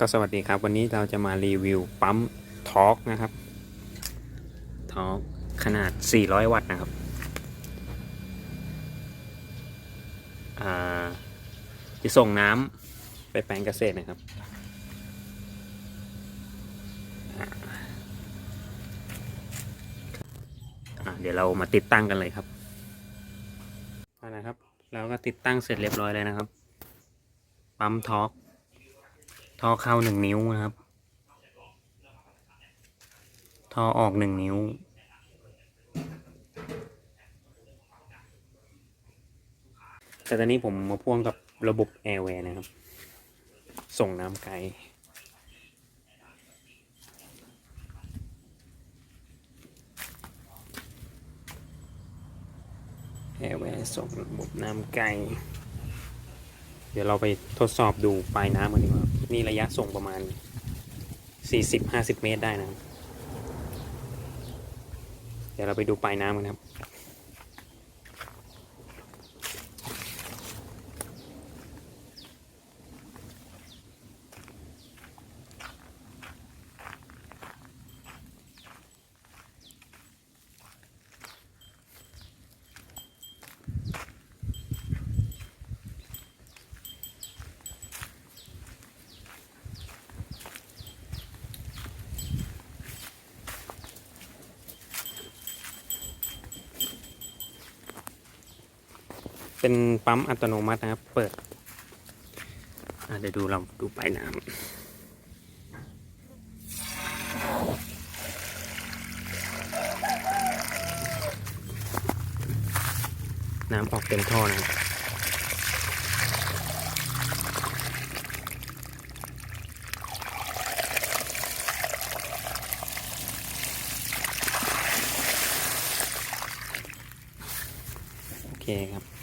ก็สวัสดีครับ วันนี้เราจะมารีวิวปั๊มทอร์กนะครับทอร์กขนาด 400 วัตต์นะครับ จะส่งน้ำไปแปลงเกษตรนะครับ เดี๋ยวเรามาติดตั้งกันเลยครับเอาละครับ เราก็ติดตั้งเสร็จเรียบร้อยเลยนะครับ ปั๊มทอร์ก ท่อเข้าหนึ่งนิ้วนะครับ ท่อออกหนึ่งนิ้ว แต่ตอนนี้ผมมาพ่วงกับระบบแอร์แวร์นะครับ ส่งน้ำไกลแอร์แวร์ส่งระบบน้ำไกล เดี๋ยวเราไปทดสอบดูปลายน้ำกันดีกว่า นี่ระยะส่งประมาณ 40-50 เมตรได้นะครับเดี๋ยวเราไปดูปลายน้ำกันครับ เป็นปั๊มอัตโนมัตินะครับ เปิดเดี๋ยวดูเราดูปลายน้ำน้ำออกเต็มท่อนะครับโอเคครับ